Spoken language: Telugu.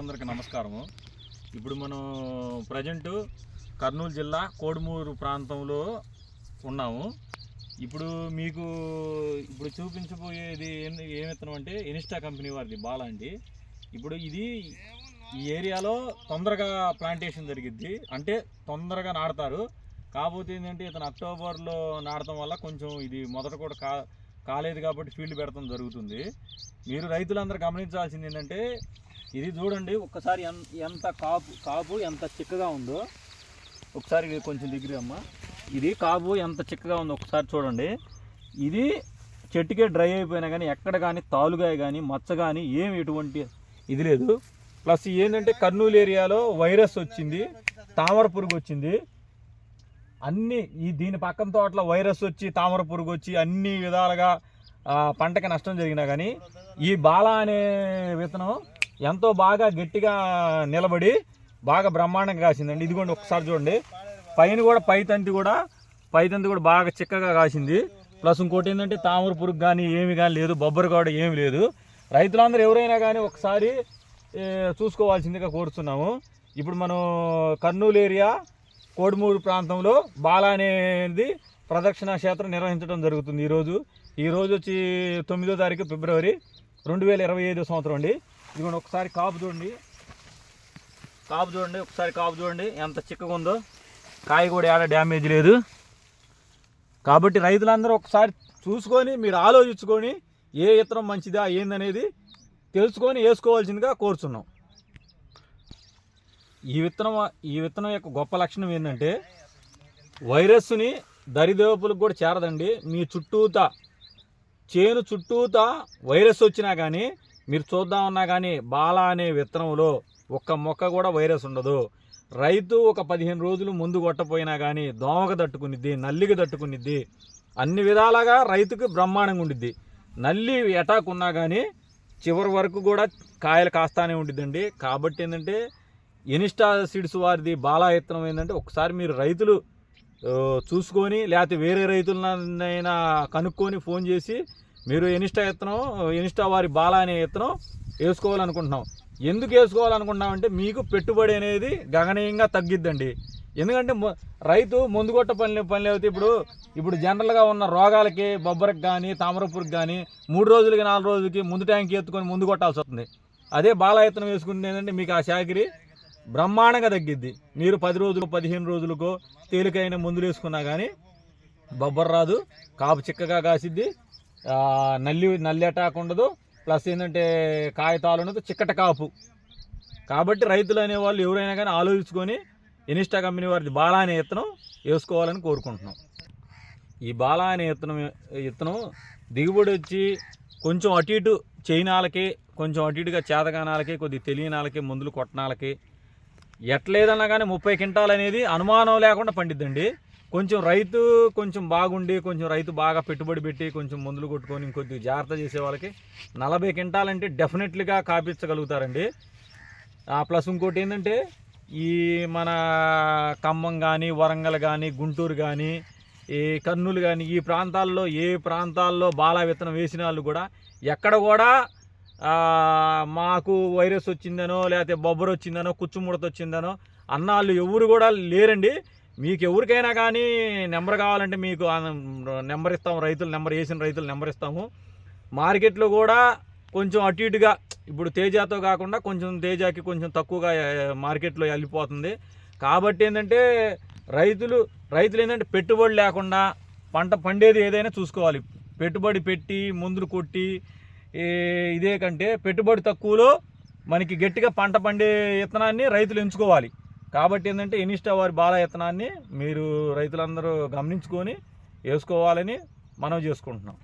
అందరికి నమస్కారము. ఇప్పుడు మనం ప్రజెంట్ కర్నూలు జిల్లా కోడుమూరు ప్రాంతంలో ఉన్నాము. ఇప్పుడు మీకు ఇప్పుడు చూపించబోయేది ఏం- ఏం విత్తనం అంటే ఇన్స్టా కంపెనీ వారిది బాలా అండి. ఇప్పుడు ఇది ఈ ఏరియాలో తొందరగా ప్లాంటేషన్ జరిగిద్ది. అంటే తొందరగా నాడతారు కాకపోతే ఏంటంటే ఇతను అక్టోబర్లో నాటడం వల్ల కొంచెం ఇది మొదట కూడా కా కాలేదు కాబట్టి ఫీల్డ్ పెడతాం జరుగుతుంది. మీరు రైతులందరూ గమనించాల్సింది ఏంటంటే ఇది చూడండి ఒక్కసారి ఎంత కాపు కాపు ఎంత చిక్కగా ఉందో. ఒకసారి ఇది కొంచెం దగ్గర అమ్మ. ఇది కాపు ఎంత చిక్కగా ఉందో ఒకసారి చూడండి. ఇది చెట్టుకే డ్రై అయిపోయినా కానీ ఎక్కడ కానీ తాలుగాయ కానీ మచ్చ కానీ ఏమి ఎటువంటి ఇది లేదు. ప్లస్ ఏంటంటే కర్నూలు ఏరియాలో వైరస్ వచ్చింది తామర పురుగు వచ్చింది. అన్ని ఈ దీని పక్కన తోటలో వైరస్ వచ్చి తామర పురుగు వచ్చి అన్ని విధాలుగా పంటకి నష్టం జరిగినా కానీ ఈ బాల అనే విత్తనం ఎంతో బాగా గట్టిగా నిలబడి బాగా బ్రహ్మాండంగా కాసిందండి. ఇదిగోండి ఒకసారి చూడండి. పైన కూడా పై తంతి కూడా పై తంతి కూడా బాగా చిక్కగా కాసింది. ప్లస్ ఇంకోటి ఏంటంటే తామర పురుగు కానీ ఏమి కానీ లేదు బొబ్బరు కూడా ఏమి లేదు. రైతులందరూ ఎవరైనా కానీ ఒకసారి చూసుకోవాల్సిందిగా కోరుతున్నాము ఇప్పుడు మనం కర్నూలు ఏరియా కోడుమూరు ప్రాంతంలో బాల అనేది ప్రదక్షిణ క్షేత్రం నిర్వహించడం జరుగుతుంది ఈరోజు. ఈరోజు వచ్చి తొమ్మిదో తారీఖు ఫిబ్రవరి రెండు వేల ఇరవై ఐదో సంవత్సరం అండి. ఇదిగోండి ఒకసారి కాపు చూడండి. కాపు చూడండి ఒకసారి కాపు చూడండి ఎంత చిక్కగా ఉందో. కాయ కూడా ఏడా డ్యామేజ్ లేదు. కాబట్టి రైతులందరూ ఒకసారి చూసుకొని మీరు ఆలోచించుకొని ఏ విత్తనం మంచిదా ఏందనేది తెలుసుకొని వేసుకోవాల్సిందిగా కోరుచున్నాం. ఈ విత్తనం ఈ విత్తనం యొక్క గొప్ప లక్షణం ఏంటంటే వైరస్ని దరిదేపులకు కూడా చేరదండి. మీ చుట్టూతా చేను చుట్టూతా వైరస్ వచ్చినా కానీ మీరు చూద్దామన్నా కానీ బాల అనే విత్తనంలో ఒక్క మొక్క కూడా వైరస్ ఉండదు. రైతు ఒక పదిహేను రోజులు ముందు కొట్టపోయినా కానీ దోమకు తట్టుకునిద్ది నల్లికి తట్టుకునిద్ది అన్ని విధాలుగా రైతుకు బ్రహ్మాండంగా ఉండిద్ది. నల్లి అటాక్ ఉన్నా కానీ చివరి వరకు కూడా కాయలు కాస్తానే ఉండిద్దండి. కాబట్టి ఏంటంటే ఇనిస్టా సీడ్స్ వారిది బాలా విత్తనం ఏంటంటే ఒకసారి మీరు రైతులు చూసుకొని లేకపోతే వేరే రైతులనైనా కనుక్కొని ఫోన్ చేసి మీరు ఇనిస్టా విత్తనం ఇనిస్టా వారి బాల అనే విత్తనం వేసుకోవాలనుకుంటున్నాం ఎందుకు వేసుకోవాలనుకుంటున్నాం అంటే మీకు పెట్టుబడి అనేది గణనీయంగా తగ్గిద్దండి. ఎందుకంటే రైతు ముందు కొట్ట పని పనులు అయితే ఇప్పుడు ఇప్పుడు జనరల్గా ఉన్న రోగాలకి బొబ్బరికి కానీ తామరపురికి కానీ మూడు రోజులకి నాలుగు రోజులకి ముందు ట్యాంక్ ఎత్తుకొని ముందు కొట్టాల్సి వస్తుంది. అదే బాలాయత్నం వేసుకుంటే ఏంటంటే మీకు ఆ శాఖరి బ్రహ్మాండంగా తగ్గిద్ది. మీరు పది రోజులు పదిహేను రోజులకో తేలికైన మందులు వేసుకున్నా కానీ బొబ్బర్ రాదు కాపు చిక్కగా కాసిద్ది నల్లి నల్లి అటాక్ ఉండదు. ప్లస్ ఏంటంటే కాగితాలు ఉండదు చిక్కట కాపు. కాబట్టి రైతులు అనేవాళ్ళు ఎవరైనా కానీ ఆలోచించుకొని ఇనిస్టా కంపెనీ వారిది బాలా అనే విత్తనం వేసుకోవాలని కోరుకుంటున్నాం. ఈ బాలా అనే ఇత్తనం విత్తనం దిగుబడి వచ్చి కొంచెం అటు ఇటు చైనాలకి కొంచెం అటు ఇటుగా చేతగానాలకి కొద్ది తెలియనాలకి మందులు కొట్టనాలకి. ఎట్లేదన్నా కానీ ముప్పై క్వింటాలు అనేది అనుమానం లేకుండా పండిద్దండి. కొంచెం రైతు కొంచెం బాగుండి కొంచెం రైతు బాగా పెట్టుబడి పెట్టి కొంచెం మందులు కొట్టుకొని ఇంకొద్ది జాగ్రత్త చేసే వాళ్ళకి నలభై కింటాలంటే డెఫినెట్లీగా కాపించగలుగుతారండి ప్లస్ ఇంకోటి ఏంటంటే ఈ మన ఖమ్మం కానీ వరంగల్ కానీ గుంటూరు కానీ ఈ కర్నూలు కానీ ఈ ప్రాంతాల్లో ఏ ప్రాంతాల్లో బాలా విత్తనం వేసిన వాళ్ళు కూడా ఎక్కడ కూడా మాకు వైరస్ వచ్చిందనో లేకపోతే బొబ్బరు వచ్చిందనో కుచ్చుముడత వచ్చిందనో అన్నాళ్ళు ఎవరు కూడా లేరండి. మీకు ఎవరికైనా కానీ నెంబర్ కావాలంటే మీకు నెంబర్ ఇస్తాము రైతులు నెంబర్ వేసిన రైతులు నెంబర్ ఇస్తాము. మార్కెట్లో కూడా కొంచెం అటు ఇటుగా ఇప్పుడు తేజాతో కాకుండా కొంచెం తేజాకి కొంచెం తక్కువగా మార్కెట్లో వెళ్ళిపోతుంది. కాబట్టి ఏంటంటే రైతులు రైతులు ఏంటంటే పెట్టుబడి లేకుండా పంట పండేది ఏదైనా చూసుకోవాలి. పెట్టుబడి పెట్టి మందులు కొట్టి ఇదే కంటే పెట్టుబడి తక్కువలో మనకి గట్టిగా పంట పండే విత్తనాన్ని రైతులు ఎంచుకోవాలి. కాబట్టి ఏంటంటే ఇనిస్టా వారి బాల మీరు రైతులందరూ గమనించుకొని వేసుకోవాలని మనం చేసుకుంటున్నాం.